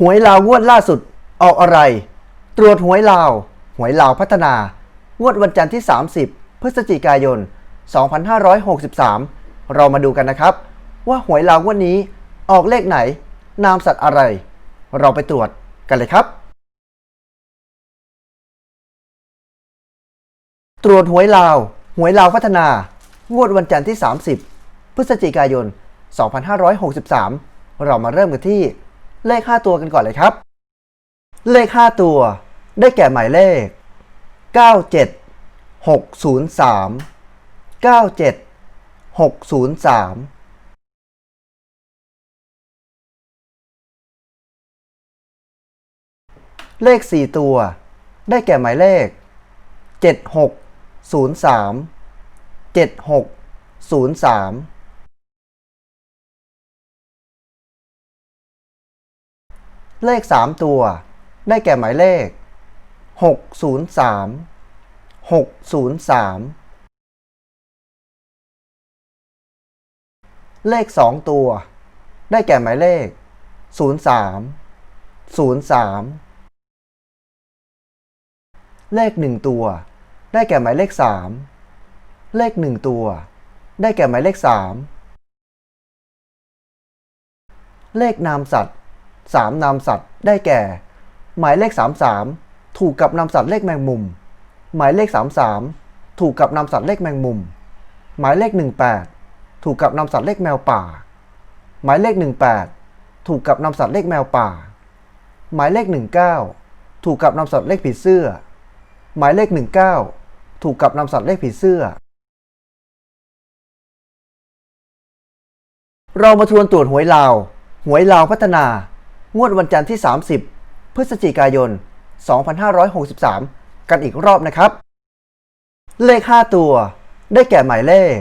หวยลาวงวดล่าสุดออกอะไร ตรวจหวยลาว หวยลาวพัฒนางวดวันจันทร์ที่ 30 พฤศจิกายน 2563 เรามาดูกันนะครับ ว่าหวยลาวงวดนี้ออกเลขไหน นามสัตว์อะไร เราไปตรวจกันเลยครับ ตรวจหวยลาว หวยลาวพัฒนางวดวันจันทร์ที่ 30 พฤศจิกายน 2563 เรามาเริ่มกันที่ เลข5ตัวกันก่อนเลยครับ เลข5ตัว ได้แก่หมายเลข 97 603 97 603เลข 4 ตัว ได้แก่หมายเลข 7603 7603 เลข 3 ตัว ได้แก่หมายเลข 603 603 เลข 2 ตัว ได้แก่หมายเลข 03 03 เลข 1 ตัว ได้แก่หมายเลข 3 เลข 1 ตัว ได้แก่หมายเลข 3 เลขนามสัตว์ 3 นามสัตว์ได้แก่ หมายเลข 33 ถูกกับนามสัตว์เลขแมงมุม หมายเลข 33 ถูกกับนามสัตว์เลขแมงมุม หมายเลข 18 ถูกกับนามสัตว์เลขแมวป่า หมายเลข 18 ถูกกับนามสัตว์เลขแมวป่า หมายเลข 19 ถูกกับนามสัตว์เลขผีเสื้อ หมายเลข 19 ถูกกับนามสัตว์เลขผีเสื้อเรามาทวนตรวจหวยลาว หวยลาวพัฒนา งวดวันจันทร์ที่ 30 พฤศจิกายน 2563 กันอีกรอบนะครับ เลข 5 ตัว ได้แก่หมายเลข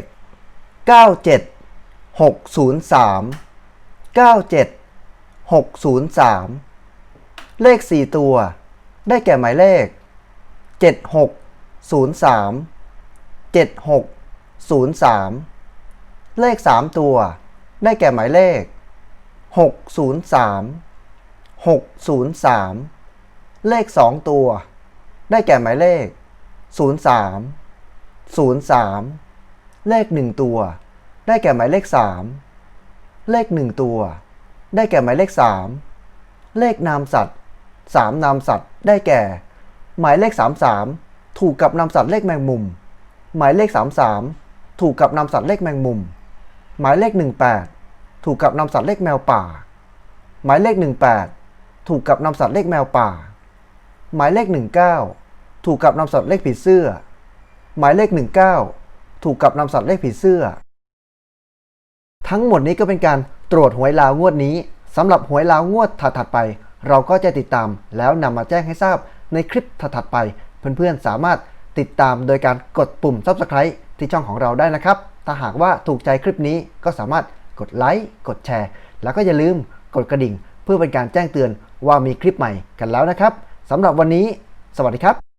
97 603 97 603 เลข 4 ตัว ได้แก่หมายเลข 7603 7603 เลข 3 ตัว ได้แก่หมายเลข 603 603 เลข 2 ตัว ได้แก่หมายเลข 03 03 เลข 1 ตัว ได้แก่หมายเลข 3 เลข 1 ตัว ได้แก่หมายเลข 3 เลขนามสัตว์ 3 นามสัตว์ ได้แก่ หมายเลข 33 ถูกกับนามสัตว์เลขแมงมุม หมายเลข 33 ถูกกับนามสัตว์เลขแมงมุม หมายเลข 18 ถูกกับนามสัตว์เลขแมวป่า หมายเลข 18 ถูกกับนามสัตว์เลขแมวป่า หมายเลข 19 ถูกกับนามสัตว์เลขผีเสื้อ หมายเลข 19 ถูกกับนามสัตว์เลขผีเสื้อ ทั้งหมดนี้ก็เป็นการตรวจหวยลาวงวดนี้สำหรับหวยลาวงวดถัดๆไป เราก็จะติดตามแล้วนำมาแจ้งให้ทราบในคลิปถัดๆไป เพื่อนๆสามารถติดตามโดยการกดปุ่ม Subscribe ที่ช่องของเราได้นะครับ ถ้าหากว่าถูกใจคลิปนี้ก็สามารถกดไลค์ กดแชร์ แล้วก็อย่าลืมกดกระดิ่ง เพื่อเป็นการแจ้งเตือน ว่ามีคลิปใหม่กันแล้วนะครับสำหรับวันนี้ สวัสดีครับ